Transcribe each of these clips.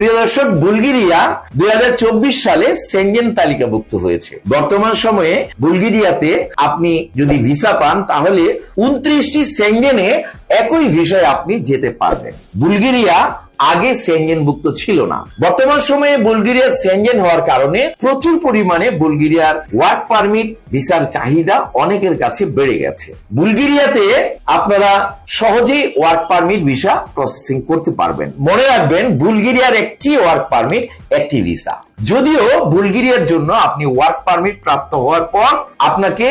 প্রিয় দর্শক, বুলগেরিয়া দুই হাজার চব্বিশ সালে সেঞ্জেন তালিকাভুক্ত হয়েছে। বর্তমান সময়ে বুলগেরিয়াতে আপনি যদি ভিসা পান, তাহলে উনত্রিশটি সেঞ্জেনে একই ভিসায় আপনি যেতে পারবেন। বুলগেরিয়া আগে সেনজেনভুক্ত ছিল না। বর্তমান সময়ে বুলগেরিয়া সেনজেন হওয়ার কারণে প্রচুর পরিমাণে বুলগেরিয়ার ওয়ার্ক পারমিট, ভিসার চাহিদা অনেকের কাছে বেড়ে গেছে। বুলগেরিয়াতে আপনারা সহজেই ওয়ার্ক পারমিট, ভিসা প্রসেসিং করতে পারবেন। মনে রাখবেন, বুলগেরিয়ার একটি ওয়ার্ক পারমিট, একটি ভিসা। যদিও বুলগেরিয়ার জন্য আপনি ওয়ার্ক পারমিট প্রাপ্ত হওয়ার পর আপনাকে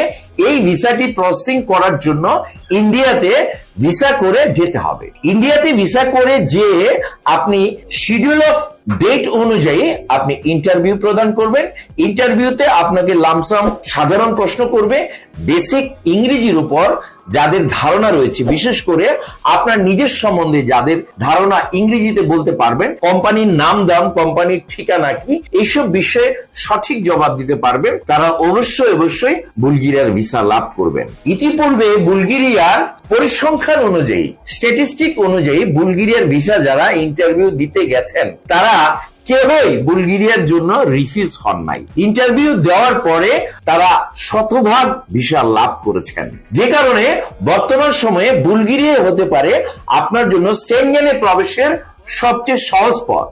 এই ভিসাটি প্রসেসিং করার জন্য ইন্ডিয়াতে ভিসা করে যেতে হবে। ইন্ডিয়াতে ভিসা করে যে আপনি শিডিউল অফ ডেট অনুযায়ী আপনি ইন্টারভিউ প্রদান করবেন। ইন্টারভিউতে আপনাকে লামসাম সাধারণ প্রশ্ন করবে। বেসিক ইংরেজির উপর যাদের ধারণা রয়েছে, বিশেষ করে আপনার নিজের সম্বন্ধে যাদের ধারণা ইংরেজিতে বলতে পারবেন, কোম্পানির নাম দাম, কোম্পানির ঠিকানা কি, এইসব বিষয়ে সঠিক জবাব দিতে পারবেন। তারা অবশ্যই অবশ্যই বুলগেরিয়ার ভিসা লাভ করবেন। ইতিপূর্বে বুলগেরিয়ার পরিসংখ্যান অনুযায়ী স্ট্যাটিস্টিক অনুযায়ী বুলগেরিয়ার ভিসা যারা ইন্টারভিউ দিতে গেছেন, তারা কেউই বুলগেরিয়ার জন্য রিফিউজ হন নাই। ইন্টারভিউ দেওয়ার পরে তারা শতভাগ ভিসা লাভ করেছেন। যে কারণে বর্তমান সময়ে বুলগেরিয়া হতে পারে আপনার জন্য সেনজেনে প্রবেশের সবচেয়ে সহজ পথ।